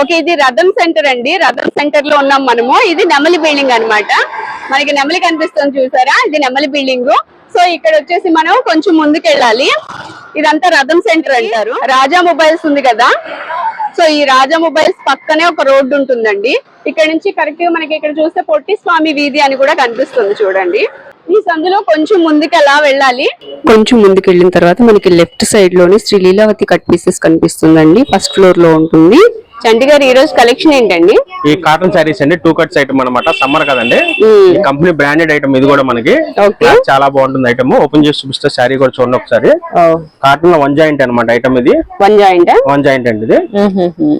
Okay ఇది రథం centre అండి. రథం సెంటర్లో ఉన్నాం మనము. ఇది నెమలి బిల్డింగ్ అనమాట మనకి నెమలి కనిపిస్తుంది చూసారా? ఇది నెమలి బిల్డింగ్. సో ఇక్కడ వచ్చేసి మనం కొంచెం ముందుకు వెళ్ళాలి ఇదంతా రథం సెంటర్ అంటారు. రాజా మొబైల్స్ ఉంది కదా? సో ఈ రాజా మొబైల్స్ పక్కనే ఒక రోడ్డు ఉంటుందండి. ఇక్కడ నుంచి కరెక్ట్గా మనకి ఇక్కడ చూస్తే పొట్టి స్వామి వీధి అని కూడా కనిపిస్తుంది చూడండి. ఈ సందులో కొంచెం ముందుకు అలా వెళ్ళాలి? కొంచెం ముందుకు వెళ్ళిన తర్వాత మనకి లెఫ్ట్ సైడ్లోని శ్రీ లీలావతి కట్ పీసెస్ కనిపిస్తుందండి. ఫస్ట్ ఫ్లోర్లో ఉంటుంది. చంటి గారు ఈ రోజు కలెక్షన్ ఏంటండి? ఈ కాటన్ శారీస్ అండి టూ కట్స్ ఐటమ్ అనమాట సమ్మర్ కదండి. కంపెనీ బ్రాండెడ్ ఐటమ్ ఇది కూడా మనకి. చాలా బాగుంటుంది ఐటమ్ ఓపెన్ చేసి చూపిస్తే శారీ కూడా చూడండి ఒకసారి. కాటన్లో వన్ జాయింట్ అనమాట ఐటమ్ ఇది. వన్ జాయింట్ వన్ జాయింట్ అండి ఇది.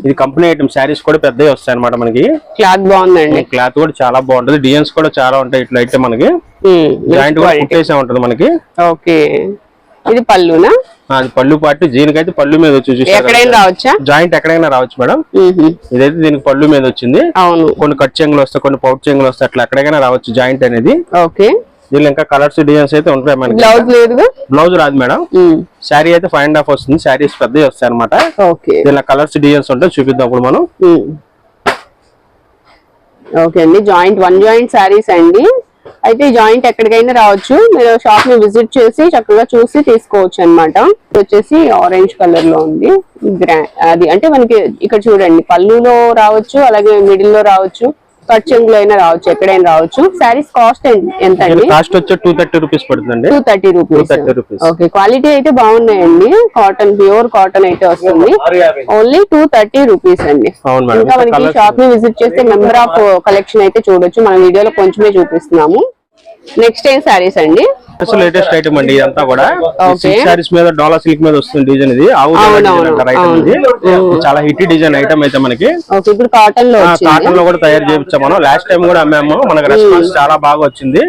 ఇది కంపెనీ ఐటమ్ శారీస్ కూడా పెద్దవి వస్తాయి అనమాట మనకి. క్లాత్ బాగుందండి. క్లాత్ కూడా చాలా బాగుంటుంది. డిజైన్స్ కూడా చాలా ఉంటాయి ఇట్లా అయితే మనకి. జాయింట్ కూడా ఉంటుంది మనకి. ఓకే. ఇది పళ్ళునా? అది పళ్ళు పాటు దీనికైతే పళ్ళు మీద వచ్చి ఎక్కడైనా రావచ్చా? జాయింట్ ఎక్కడైనా రావచ్చు మేడం. ఇదైతే దీనికి పళ్ళు మీద వచ్చింది. అవును. కొన్ని కట్ చెంగులు వస్తాయి కొన్ని పౌట్ చెంగులు వస్తాయి అట్లా ఎక్కడికైనా రావచ్చు జాయింట్ అనేది. ఓకే. దీనిలో ఇంకా కలర్స్ డిజైన్స్ అయితే ఉంటాయి మనకి. బ్లౌజ్ లేదుగా? బ్లౌజ్ రాదు మేడం. శారీ అయితే ఫైవ్ అండ్ హాఫ్ వస్తుంది శారీస్ పెద్దవి వస్తాయి అనమాట ఓకే. దీనిలో కలర్స్ డిజైన్స్ ఉంటాయి చూపిద్దాం ఇప్పుడు మనం. ఓకే అండి జాయింట్ వన్ జాయింట్ శారీస్ అండి. అయితే ఈ జాయింట్ ఎక్కడికైనా రావచ్చు. మీరు షాప్ని విజిట్ చేసి చక్కగా చూసి తీసుకోవచ్చు అన్నమాట. ఇది వచ్చేసి ఆరెంజ్ కలర్లో ఉంది. గ్రా- అది అంటే మనకి ఇక్కడ చూడండి. పళ్ళులో రావచ్చు అలాగే మిడిల్లో రావచ్చు. కట్ చెంగులో అయినా రావచ్చు ఎక్కడైనా రావచ్చు. శారీస్ కాస్ట్ ఎంత అండి కాస్ట్ వచ్చి టూ థర్టీ రూపీస్ పడుతుందండి. Two thirty rupees 230 rupees. Okay quality అయితే బాగున్నాయండి. కాటన్ ప్యూర్ కాటన్ అయితే వస్తుంది. ఓన్లీ టూ థర్టీ రూపీస్ అండి. ఇంకా మనకి షాప్ని విజిట్ చేస్తే మెంబర్ ఆఫ్ కలెక్షన్ అయితే చూడొచ్చు. మన వీడియోలో కొంచెమే చూపిస్తున్నాము. నెక్స్ట్ ఏం సారీస్ అండి? లేటెస్ట్ ఐటమ్ అండి ఇదంతా కూడా. శారీస్ మీద డోలా సిల్క్ మీద వస్తుంది డిజైన్ ఇది. చాలా హిట్ డిజైన్ ఐటమ్ అయితే మనకి. ఇప్పుడు కాటన్లో కాటన్లో కూడా తయారు చేయించాం మనం. లాస్ట్ టైం కూడా అమ్మాము. మనకి రెస్పాన్స్ చాలా బాగా వచ్చింది.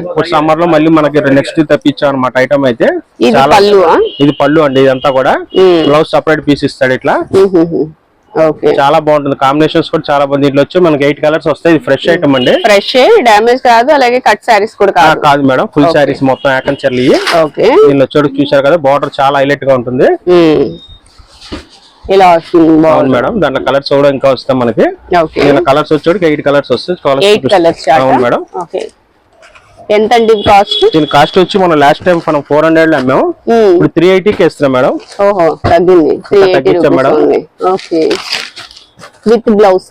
ఇప్పుడు సమ్మర్లో మళ్ళీ మనకి నెక్స్ట్ తెప్పించాం అనమాట ఐటమ్ అయితే. ఇది పళ్ళు అండి ఇదంతా కూడా. బ్లౌజ్ సపరేట్ పీస్ ఇస్తాడు ఇట్లా. చాలా బాగుంటుంది. కాంబినేషన్స్ కూడా చాలా బాగుంది దీంట్లో వచ్చి మనకి ఎయిట్ కలర్స్ వస్తాయి. ఫ్రెష్ ఐటమ్ అండి. ఫ్రెష్ డామేజ్ కాదు అలాగే కట్ సారీస్ కూడా కాదు. కాదు మేడం. ఫుల్ శారీస్ మొత్తం యాకన్ ఓకే దీనిలో చూడు చూసారు కదా బార్డర్ చాలా హైలైట్గా ఉంటుంది. మ్మ్. ఇలా వస్తుంది బాగుంది మేడం. దాంట్లో కలర్స్ కూడా ఇంకా వస్తాయి మనకి. కలర్స్ వచ్చేటికి ఎయిట్ కలర్స్ వస్తాయి. మేడం. ఎంత అండి కాస్ట్? దీని కాస్ట్ వచ్చి మనం లాస్ట్ టైం మనం ఫోర్ హండ్రెడ్లో అమ్మాము. ఇప్పుడు త్రీ ఎయిటీకి ఇస్తున్నాం మేడం. ఓహో తగ్గింది. తగ్గించాం madam. Okay. With blouse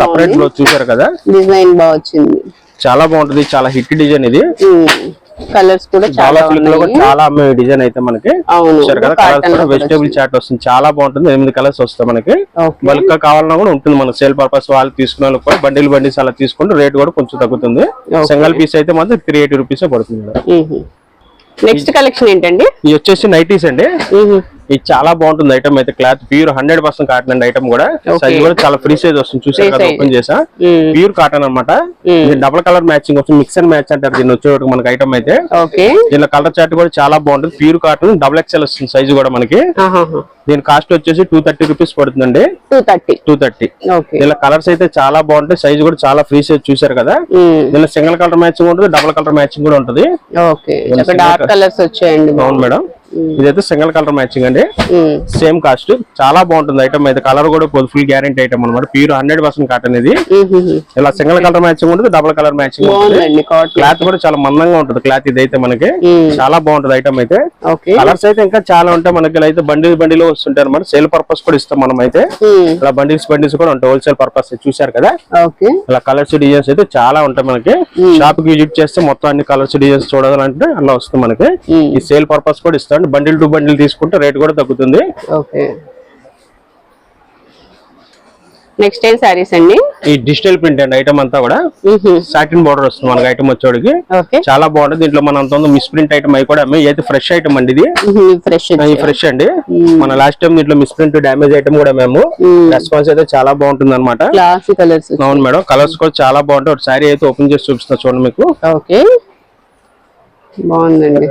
separate blouse చూసారు కదా? డిజైన్ బాగా వచ్చింది. చాలా బాగుంటుంది. చాలా హిట్ డిజైన్ ఇది. కలర్స్ కూడా చాలా చాలా అమ్మే డిజైన్ అయితే మనకి. వెజిటేబుల్ చాట్ వస్తుంది. చాలా బాగుంటుంది. ఎనిమిది కలర్స్ వస్తాయి మనకి. బల్క్గా కావాలన్నా కూడా ఉంటుంది మన సేల్ పర్పస్ వాళ్ళు తీసుకున్న వాళ్ళకి కూడా బండిల్ బండిల్స్ అలా తీసుకుంటే రేట్ కూడా కొంచెం తగ్గుతుంది. సింగల్ పీస్ అయితే మాత్రం త్రీ ఎయిటీ రూపీస్ పడుతుంది నెక్స్ట్ కలెక్షన్ ఏంటండి? ఇది వచ్చేసి నైటీస్ అండి. ఇది చాలా బాగుంటుంది ఐటమ్ అయితే cloth. Pure hundred percent cotton అండి ఐటమ్ కూడా. సైజ్ కూడా చాలా ఫ్రీ సైజ్ వస్తుంది. కదా. ఓపెన్ చేసా. ప్యూర్ కాటన్ అన్నమాట. ఇది డబుల్ కలర్ మ్యాచింగ్ వస్తుంది. మిక్స్ అండ్ మ్యాచ్ అంటారు దీన్ని వచ్చేటప్పుడు మనకి ఐటమ్ అయితే. ఓకే దీనిలో కలర్ చార్ట్ కూడా చాలా బాగుంటుంది. ప్యూర్ కాటన్ డబుల్ ఎక్స్ఎల్ వస్తుంది సైజ్ కూడా మనకి. దీని కాస్ట్ వచ్చేసి టూ థర్టీ రూపీస్ పడుతుందండి. Two thirty two thirty okay దీనిలో కలర్స్ అయితే చాలా బాగుంటాయి. సైజ్ కూడా చాలా ఫ్రీ సైజ్ చూసారు కదా. దీనిలో సింగిల్ కలర్ మ్యాచింగ్ ఉంటుంది. డబుల్ కలర్ మ్యాచింగ్ కూడా ఉంటుంది. అవును మేడం. ఇదైతే సింగిల్ కలర్ మ్యాచింగ్ అండి. Same cost. చాలా బాగుంటుంది ఐటమ్ అయితే. కలర్ కూడా ఫుల్ గ్యారంటీ ఐటమ్ అనమాట ప్యూర్ హండ్రెడ్ పర్సెంట్ కాటన్ ఇది. ఇలా సింగిల్ కలర్ మ్యాచింగ్ ఉంటుంది డబుల్ కలర్ మ్యాచింగ్ క్లాత్ కూడా చాలా మందంగా ఉంటుంది క్లాత్ ఇదైతే మనకి. చాలా బాగుంటుంది ఐటమ్ అయితే. కలర్స్ అయితే ఇంకా చాలా ఉంటాయి. మనకి ఇలా అయితే బండిల్ బండిల్ వస్తుంటాయి అనమాట సేల్ పర్పస్ కూడా ఇస్తాం మనం అయితే. ఇలా బండిల్స్ బండిల్స్ కూడా ఉంటాయి. హోల్సేల్ పర్పస్ చూసారు కదా? ఇలా కలర్స్ డిజైన్స్ అయితే చాలా ఉంటాయి మనకి. షాప్కి విజిట్ చేస్తే మొత్తం అన్ని కలర్స్ డిజైన్స్ చూడాలంటే అలా వస్తుంది మనకి. ఈ సేల్ పర్పస్ కూడా ఇస్తాం బండిల్ టు బండిల్ తీసుకుంటే రేట్ కూడా తగ్గుతుంది. ఓకే. నెక్స్ట్ ఏం సారీస్ అండి? ఈ డిజిటల్ ప్రింట్ అండి ఐటమ్ అంతా కూడా. సాటిన్ బార్డర్ వస్తుంది మనకి ఐటమ్ వచ్చేవాడికి. ఓకే. చాలా బాగుంటుంది. దీంట్లో మన అంత మిస్ ప్రింట్ ఐటమ్ అవి కూడా అమ్మాయి అయితే ఫ్రెష్ ఐటమ్ అండి ఇది. ఫ్రెష్ ఫ్రెష్ అండి. మన లాస్ట్ టైం దీంట్లో మిస్ ప్రింట్ డ్యామేజ్ ఐటమ్ కూడా మేము. రెస్పాన్స్ అయితే చాలా బాగుంటుంది అనమాట అవును మేడం. కలర్స్ కూడా చాలా బాగుంటాయి. ఒక శారీ అయితే ఓపెన్ చేసి చూపిస్తున్నా చూడండి మీకు. ఓకే. బాగుందండి.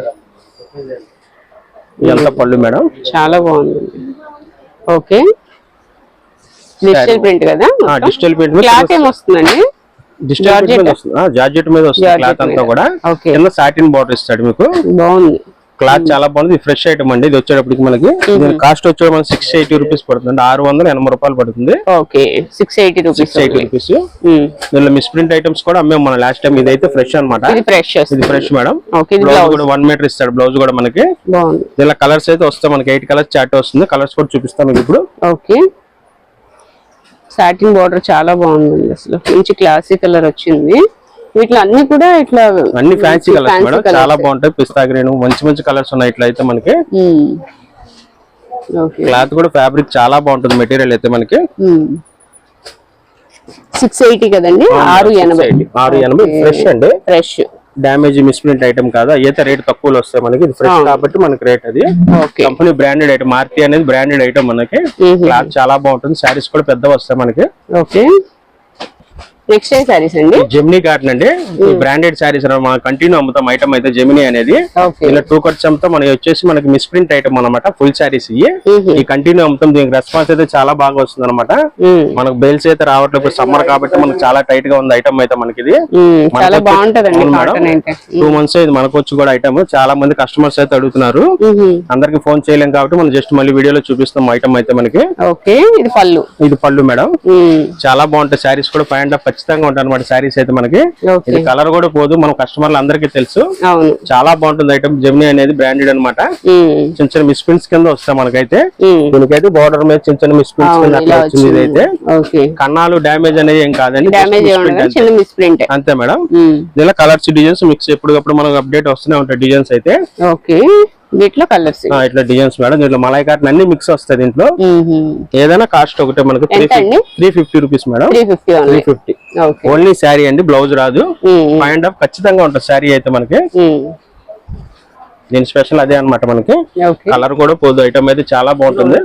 ఇదంతా పళ్ళు మేడం? చాలా బాగుందండి ఓకే. డిజిటల్ ప్రింట్ కదా డిజిటల్ ప్రింట్ క్లాత్ ఏం వస్తుందండి డిజిటల్ ప్రింట్ మీద వస్తుంది. జార్జెట్ మీద వస్తుంది క్లాత్ అంతా. కూడా. కింద సాటిన్ బార్డర్ ఇస్తాడు మీకు. బాగుంది. క్లాత్ చాలా బాగుంది. ఫ్రెష్ ఐటమ్ అండి. ఇది వచ్చేటప్పటికి మనకి దీని కాస్ట్ వచ్చే మనకి సిక్స్ ఎయిటీ రూపీస్ పడుతుంది. ఆరు వందల ఎనభై రూపాయలు పడుతుంది. Okay. Six eighty rupees eighty rupees దీనిలో మిస్ప్రింట్ ఐటమ్స్ కూడా అమ్మాం మన లాస్ట్ టైం ఇదైతే ఫ్రెష్ అన్నమాట. ఇది ఫ్రెష్ ఇది ఫ్రెష్ మేడం బ్లౌజ్ కూడా వన్ మీటర్ ఇస్తాడు. బ్లౌజ్ కూడా మనకి. దీనిలో కలర్స్ అయితే వస్తాయి. మనకి ఎయిట్ కలర్స్ చాట్ వస్తుంది. కలర్స్ కూడా చూపిస్తాం మీకు ఇప్పుడు. ఓకే. సాటిన్ బార్డర్ చాలా బాగుందండి అసలు. మంచి క్లాసీ కలర్ వచ్చింది. వీటిలో అన్ని కూడా ఇట్లా అన్ని ఫ్యాన్సీ కలర్స్ మేడం. చాలా బాగుంటాయి. పిస్తా గ్రీన్ మంచి మంచి కలర్స్ ఉన్నాయి ఇట్లా అయితే మనకి క్లాత్ కూడా ఫ్యాబ్రిక్ చాలా బాగుంటుంది మెటీరియల్ అయితే మనకి. సిక్స్ ఎయిటీ కదండి? ఆరు ఎనభై. ఆరు ఎనభై. ఫ్రెష్ అండి. ఫ్రెష్ డ్యామేజ్ మిస్ప్రింట్ ఐటమ్ కాదు. అయితే రేట్ తక్కువలో వస్తాయి మనకి. ఇది ఫ్రెష్ కాబట్టి మనకి రేట్ అది. కంపెనీ బ్రాండెడ్ ఐటమ్ మార్తి అనేది బ్రాండెడ్ ఐటమ్ మనకి. క్లాత్ చాలా బాగుంటుంది. శారీస్ కూడా పెద్ద వస్తాయి మనకి. ఓకే. నెక్స్ట్ ఏ సారీస్ అండి? జెమినీ కాటన్ అండి. బ్రాండెడ్ మనం కంటిన్యూ అమ్ముతాం ఐటమ్ అయితే జెమినీ అనేది. ఇలా టూ కట్స్ అమ్ముతాం. మనకి వచ్చేసి మనకి మిస్ప్రింట్ ఐటమ్ అనమాట ఫుల్ శారీస్ ఇవి. ఈ కంటిన్యూ అమ్ముతాం. దీనికి రెస్పాన్స్ అయితే చాలా బాగా వస్తుంది అనమాట మనకు బెల్స్ అయితే రావట్లేదు. సమ్మర్ కాబట్టి మనకి చాలా టైట్గా ఉంది ఐటమ్ అయితే మనకి ఇది చాలా బాగుంటదండి కాటన్ అయితే. టూ మంత్స్ ఇది మనకు వచ్చి కూడా ఐటమ్ చాలా మంది కస్టమర్స్ అయితే అడుగుతున్నారు. అందరికి ఫోన్ చేయలేం కాబట్టి మనం జస్ట్ మళ్ళీ వీడియోలో చూపిస్తాం ఐటమ్ అయితే మనకి. ఓకే ఇది పళ్ళు. ఇది పళ్ళు మేడం. చాలా బాగుంటాయి. శారీస్ కూడా పాయింట్ ఆఫ్ ఖచ్చితంగా ఉంటాయి అనమాట శారీస్ అయితే మనకి. ఇది కలర్ కూడా పోదు మన కస్టమర్లు అందరికీ తెలుసు చాలా బాగుంటుంది ఐటమ్ జెమినీ అనేది బ్రాండెడ్ అన్నమాట. మ్మ్. చిన్న చిన్న మిస్ప్రింట్స్ కింద వస్తాయి మనకైతే. దీనికైతే బార్డర్ మీద చిన్న చిన్న మిస్ప్రింట్స్ కింద అట్లా ఇలా వచ్చింది. ఇదైతే కన్నాలు డ్యామేజ్ అనేది ఏం కాదండి అంతే. మేడం. ఇలా కలర్స్ డిజైన్స్ మిక్స్ ఎప్పటికప్పుడు మనకు అప్డేట్ వస్తూనే ఉంటాయి డిజైన్స్ అయితే. ఓకే. వీటిలో కలర్స్ ఇట్లా డిజైన్స్ మేడం దీంట్లో మలై కాటన్ అన్ని మిక్స్ వస్తాయి దీంట్లో. ఏదైనా కాస్ట్ ఒకటే మనకు త్రీ అండి? Fifty rupees madam. Three fifty only sari అండి బ్లౌజ్ రాదు. పాయింట్ ఆఫ్ ఖచ్చితంగా ఉంటుంది శారీ అయితే మనకి. దీని స్పెషల్ అదే అన్నమాట మనకి. కలర్ కూడా పోదు ఐటమ్ అయితే చాలా బాగుంటుంది.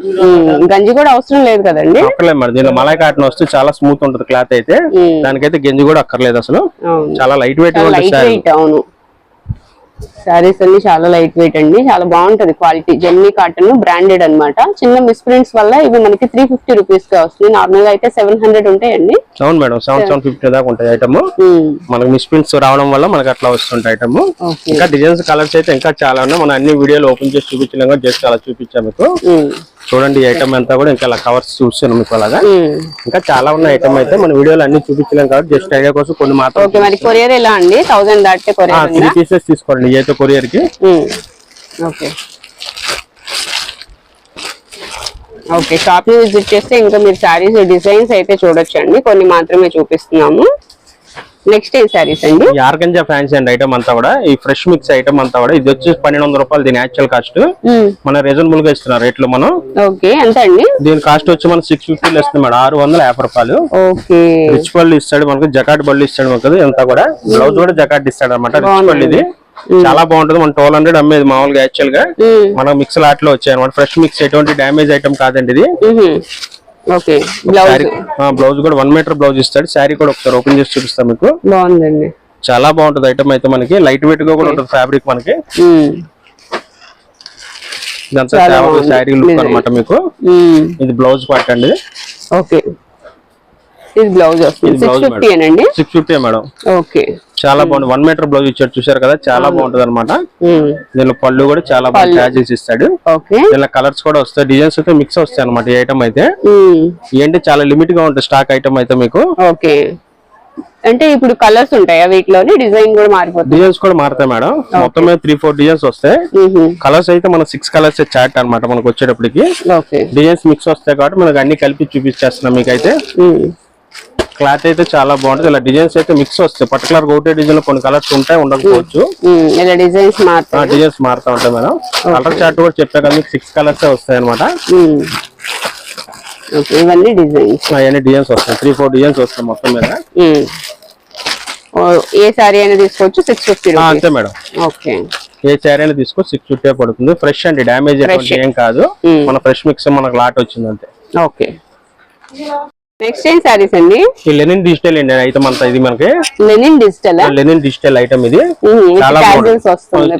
గంజి కూడా అవసరం లేదు కదండి? అక్కర్లేదు మరి దీనిలో మలై కాటన్ వస్తే చాలా స్మూత్ ఉంటుంది క్లాత్ అయితే. దానికైతే గెంజి కూడా అక్కర్లేదు అసలు. చాలా లైట్ వెయిట్ ఉంటుంది లైట్ శారీ వెయిట్ అవును శారీస్ అన్ని చాలా లైట్ వెయిట్ అండి. చాలా బాగుంటది క్వాలిటీ జెమ్నీ కాటన్ బ్రాండెడ్ అన్నమాట. చిన్న మిస్ప్రింట్స్ వల్ల ఇవి మనకి త్రీ ఫిఫ్టీ రూపీస్గా వస్తుంది నార్మల్గా అయితే సెవెన్ హండ్రెడ్ ఉంటాయండి. అవును మేడం. సెవెన్ సెవెన్ ఫిఫ్టీ దాకా ఉంటాయి ఐటమ్ మనకి మిస్ప్రింట్స్ రావడం వల్ల మనకి అట్లా వస్తుంటాయి ఐటమ్ ఇంకా డిజైన్స్ కలర్స్ అయితే ఇంకా చాలా ఉన్నాయి. మనం అన్ని వీడియోలు ఓపెన్ చేసి చూపించలేం కూడా జస్ట్ అలా చూపించాం మీకు. చూడండి ఐటమ్ అంతా కూడా ఇంకా అలా కవర్స్ చూస్తాను మీకు అలాగా. ఇంకా చాలా ఉన్న ఐటమ్ అయితే మన వీడియోలో అన్ని చూపించలేం కాబట్టి జస్ట్ ఐడియా కోసం కొన్ని మాత్రం ఓకే మరి కొరియర్ ఎలా అండి? థౌసండ్ దాటితే కొరియర్ త్రీ పీసెస్ తీసుకోండి. అయితే కొరియర్కి. ఓకే. ఓకే షాప్ని విజిట్ చేస్తే ఇంకా మీరు శారీస్ డిజైన్స్ అయితే చూడొచ్చండి. కొన్ని మాత్రమే చూపిస్తున్నాము. నెక్స్ట్ ఏం శారీస్ అండి? ఈ ఆర్గంజా ఫ్యాన్సీ అండ్ ఐటమ్ అంతా కూడా ఈ ఫ్రెష్ మిక్స్ ఐటమ్ అంతా కూడా ఇది వచ్చి పన్నెండు రూపాయలు దీని యాక్చువల్ కాస్ట్ మన రీజనబుల్గా ఇస్తున్నారు రేట్లు మనం. ఓకే ఎంత అండి? దీని కాస్ట్ వచ్చి మనం సిక్స్ ఫిఫ్టీలో ఇస్తుంది మేడం ఆరు వందల యాభై రూపాయలు. ఓకే రిచ్ పళ్ళు ఇస్తాడు మనకు జకాట్ బళ్ళు ఇస్తాడు మనకు అంతా కూడా. బ్లౌజ్ కూడా జకాట్ ఇస్తాడు అనమాట రిచ్ పళ్ళు ఇది. చాలా బాగుంటుంది మన ట్వెల్వ్ హండ్రెడ్ అమ్మేది మామూలుగా యాక్చువల్గా. మనకు మిక్స్ లాట్లో వచ్చాయి అనమాట ఫ్రెష్ మిక్స్ ఎటువంటి డ్యామేజ్ ఐటమ్ కాదండి ఇది. బ్లౌజ్? కూడా వన్ మీటర్ బ్లౌజ్ ఇస్తాడు. శారీ కూడా ఒకసారి ఓపెన్ చేసి చూపిస్తాం మీకు. బాగుందండి. చాలా బాగుంటుంది ఐటమ్ అయితే మనకి. లైట్ వెయిట్గా కూడా ఉంటుంది ఫ్యాబ్రిక్ మనకి. ఇదంతా శారీ లుక్. అనమాట మీకు. ఇది బ్లౌజ్ పార్ట్ అండి ఓకే. ఇది బ్లౌజ్ వస్తుంది. Six fifty madam. ఓకే. చాలా బాగుంది. వన్ మీటర్ బ్లౌజ్ ఇచ్చాడు. చూసారు కదా? చాలా బాగుంటది అనమాట దీనిలో పళ్ళు కూడా చాలా బాగా చార్జెస్ ఇస్తాడు. ఓకే. దీనిలో కలర్స్ కూడా వస్తాయి. డిజైన్స్ అయితే మిక్స్ వస్తాయి అనమాట ఈ ఐటమ్ అయితే. ఏంటి చాలా లిమిట్గా ఉంటుంది స్టాక్ ఐటమ్ అయితే మీకు. ఓకే. అంటే ఇప్పుడు కలర్స్ ఉంటాయా వీటిలోని? డిజైన్ కూడా మారిపోతుంది డిజైన్స్ కూడా మారుతాయి మేడం. మొత్తం మీద త్రీ ఫోర్ డిజైన్స్ వస్తాయి. కలర్స్ అయితే మన సిక్స్ కలర్స్ చాట్ అన్నమాట మనకు వచ్చేటప్పటికి. డిజైన్స్ మిక్స్ వస్తాయి కాబట్టి మనకు అన్ని కలిపి చూపించేస్తున్నాం మీకైతే. మ్మ్. క్లాత్ అయితే చాలా బాగుంటుంది. ఇలా డిజైన్స్ అయితే మిక్స్ వస్తాయి. పర్టికులర్ ఒకటే డిజైన్లో కొన్ని కలర్స్ ఉంటాయి ఉండకపోవచ్చు. ఇలా డిజైన్స్ డిజైన్స్ మారుతా ఉంటాయి మేడం. కలర్ చార్ట్ కూడా చెప్పా కదా మీకు సిక్స్ కలర్స్ వస్తాయి అనమాట ఇవన్నీ డిజైన్స్. అవన్నీ డిజైన్స్ వస్తాయి. త్రీ ఫోర్ డిజైన్స్ వస్తాయి మొత్తం మీద. ఏ సారీ అయినా తీసుకోవచ్చు సిక్స్ ఫిఫ్టీ అంతే మేడం. ఓకే. ఏ చారీ అయినా తీసుకో సిక్స్ ఫిఫ్టీ పడుతుంది. ఫ్రెష్ అండి డ్యామేజ్. ఏం కాదు. మన ఫ్రెష్ మిక్స్ మనకు లాట్ వచ్చింది అంతే ఓకే. నెక్స్ట్ ఏం సారీస్ అండి? ఈ లెనిన్ డిజిటల్ అండి ఐటమ్ అంతా ఇది మనకి. Linen digital linen digital item ఇది. చాలా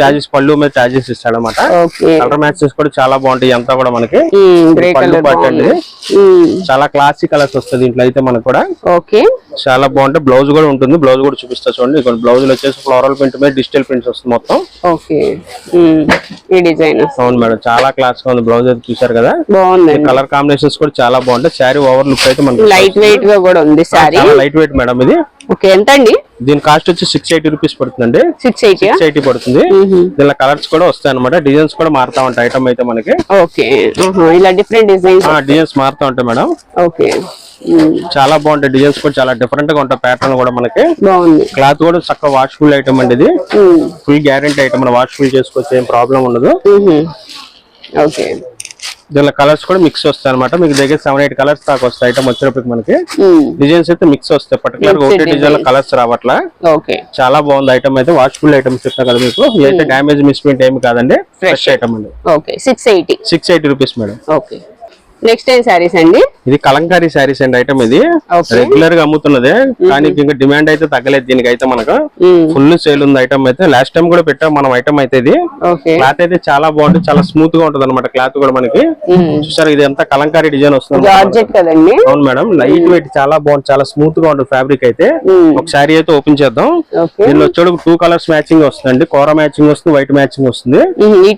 చార్జెస్ పళ్ళు మీద చార్జెస్ ఇస్తాడు అనమాట కలర్ మ్యాచెస్ కూడా చాలా బాగుంటాయి అంతా కూడా మనకి. బాగుంది. చాలా క్లాసిక్ కలర్స్ వస్తుంది దీంట్లో అయితే మనకు కూడా. ఓకే. చాలా బాగుంటుంది బ్లౌజ్ కూడా ఉంటుంది. బ్లౌజ్ కూడా చూపిస్తా చూడండి. ఇక్కడ బ్లౌజ్ వచ్చేసి ఫ్లోరల్ ప్రింట్ మీద డిజిటల్ ప్రింట్స్ వస్తుంది మొత్తం. ఓకే. ఈ డిజైన్. అవును మేడం చాలా క్లాస్గా ఉంది. బ్లౌజ్ అయితే చూసారు కదా? బాగుందండి. కలర్ కాంబినేషన్స్ కూడా చాలా బాగుంటాయి. శారీ ఓవర్ లుక్ అయితే మనకి లైట్ వెయిట్గా కూడా ఉంది సారీ. లైట్ వెయిట్ మేడం ఇది. ఓకే ఎంత అండి దీని కాస్ట్ వచ్చి సిక్స్ ఎయిటీ రూపీస్ పడుతుందండి. సిక్స్ ఎయిటీ సిక్స్ ఎయిటీ పడుతుంది. దీనిలో కలర్స్ కూడా వస్తాయి అనమాట డిజైన్స్ కూడా మారుతా ఉంటాయి ఐటమ్ అయితే మనకి. ఓకే ఇలా డిఫరెంట్ డిజైన్స్ డిజైన్స్ మారుతా ఉంటాయి మేడం. ఓకే చాలా బాగుంటాయి. డిజైన్స్ కూడా చాలా డిఫరెంట్గా ఉంటాయి. ప్యాటర్న్ కూడా మనకి. బాగుంది. క్లాత్ కూడా చక్కగా వాష్ఫుల్ ఐటమ్ అండి ఇది. ఫుల్ గ్యారంటీ ఐటమ్ వాష్ఫుల్ చేసుకోవచ్చు ఏం ప్రాబ్లం ఉండదు. ఓకే. దీనిలో కలర్స్ కూడా మిక్స్ వస్తాయి అనమాట మీకు దగ్గర సెవెన్ ఎయిట్ కలర్స్ దాకా వస్తాయి ఐటమ్ వచ్చినప్పటికి మనకి. డిజైన్స్ అయితే మిక్స్ వస్తాయి. పర్టికులర్ ఒకటే డిజైన్లో కలర్స్ రావట్లా. ఓకే చాలా బాగుంది ఐటమ్ అయితే. వాష్ఫుల్ ఐటమ్ చెప్తా కదా మీకు. ఇదైతే డ్యామేజ్ మిస్ప్రింట్ ఏమి కాదండి. ఫ్రెష్ ఐటమ్ అండి. Okay six eighty six eighty rupees madam okay next ఏం సారీస్ అండి? ఇది కలంకారీ శారీస్ అండి ఐటమ్ ఇది. రెగ్యులర్గా అమ్ముతున్నదే. కానీ ఇంకా డిమాండ్ అయితే తగ్గలేదు దీనికి అయితే మనకు. ఫుల్ సేల్ ఉంది ఐటమ్ అయితే. లాస్ట్ టైం కూడా పెట్టాం మనం ఐటమ్ అయితే ఇది. క్లాత్ అయితే చాలా బాగుంటుంది. చాలా స్మూత్గా ఉంటుంది అనమాట క్లాత్ కూడా మనకి. చూసారు ఇది అంతా కలంకారీ డిజైన్ వస్తుంది అవును మేడం. లైట్ వెయిట్ చాలా బాగుంది చాలా స్మూత్గా ఉంటుంది ఫ్యాబ్రిక్ అయితే. ఒక శారీ అయితే ఓపెన్ చేద్దాం. దీనిలో వచ్చేది టూ కలర్స్ మ్యాచింగ్ వస్తుందండి. కోర మ్యాచింగ్ వస్తుంది వైట్ మ్యాచింగ్ వస్తుంది.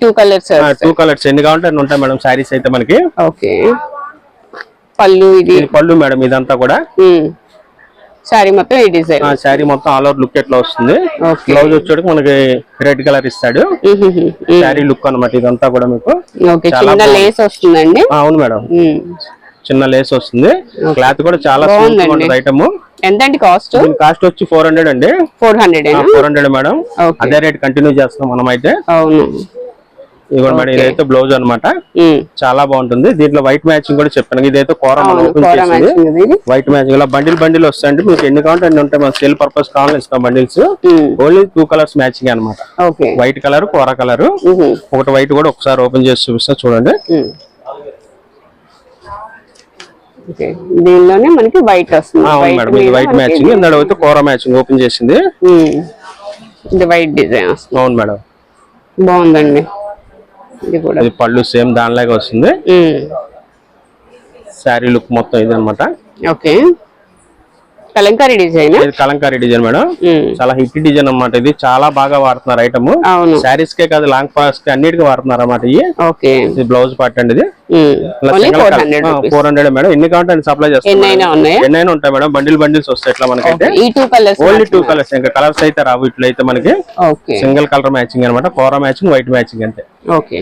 టూ కలర్స్ టూ కలర్స్ ఎన్ని కావాలంటే ఉంటాయి మేడం శారీస్ అయితే మనకి. ఓకే. పళ్ళు ఇది పళ్ళు మేడం ఇదంతా కూడా. సారీ మొత్తం ఈ డిజైన్. శారీ మొత్తం ఆల్ ఓవర్ లుక్ ఎట్లా వస్తుంది? బ్లౌజ్ వచ్చేటికి మనకి రెడ్ కలర్ ఇస్తాడు. శారీ లుక్ అన్నమాట ఇదంతా కూడా మీకు. చిన్న. లేస్ వస్తుందండి. అవును మేడం. చిన్న లేస్ వస్తుంది. క్లాత్ కూడా చాలా ఐటమ్ ఎంత అండి కాస్ట్? కాస్ట్ వచ్చి ఫోర్ హండ్రెడ్ అండి. Four hundred four hundred madam. అదే రేట్ కంటిన్యూ చేస్తాం మనం అయితే అవును. ఇదిగోండి మేడం ఇదైతే బ్లౌజ్ అన్నమాట. మ్మ్. చాలా బాగుంటుంది. దీంట్లో వైట్ మ్యాచింగ్ కూడా చెప్పాను. ఇదైతే కూర. వైట్ మ్యాచింగ్ ఇలా బండిల్ బండిల్ వస్తాయండి. మీకు ఎన్ని కావాలంటే అన్ని ఉంటాయి. మన సేల్ పర్పస్ కావాలని ఇస్తాం bundles. Only two colours matching అన్నమాట. ఓకే. వైట్ కలర్ కూర కలర్. ఒకటి వైట్ కూడా ఒకసారి ఓపెన్ చేసి చూపిస్తా చూడండి. దీనిలోనే మనకి వైట్ వస్తుంది. వైట్ మ్యాచింగ్ ఇది. ఇందాక అయితే కూర మ్యాచింగ్ ఓపెన్ చేసింది. ఇది వైట్ డిజైన్ అవును మేడం. బాగుందండి. ఇది కూడా. ఇది పళ్ళు సేమ్ దానిలాగా వస్తుంది. శారీ లుక్ మొత్తం ఇది అనమాట okay. Kalamkari design? Kalamkari design madam. చాలా హిట్ డిజైన్ అన్నమాట ఇది. చాలా బాగా వాడుతున్నారు ఐటమ్. అవును. శారీస్ కే కాదు లాంగ్ ఫ్రాక్స్కి అన్నిటికీ వాడుతున్నారు ఓకే. ఇది బ్లౌజ్ పార్ట్ అండి ఇది. Four hundred madam. ఎన్ని కావాలంటే సప్లై చేస్తాం ఎన్నైనా ఉంటాయి మేడం. బండిల్ బండిల్స్ వస్తాయి ఇట్లా మనకైతే. కలర్స్ ఓన్లీ టూ కలర్స్ ఇంకా కలర్స్ అయితే రావు ఇట్లా అయితే మనకి సింగిల్ కలర్ మ్యాచింగ్ అనమాట కోర మ్యాచింగ్ వైట్ మ్యాచింగ్ అంతే. ఓకే.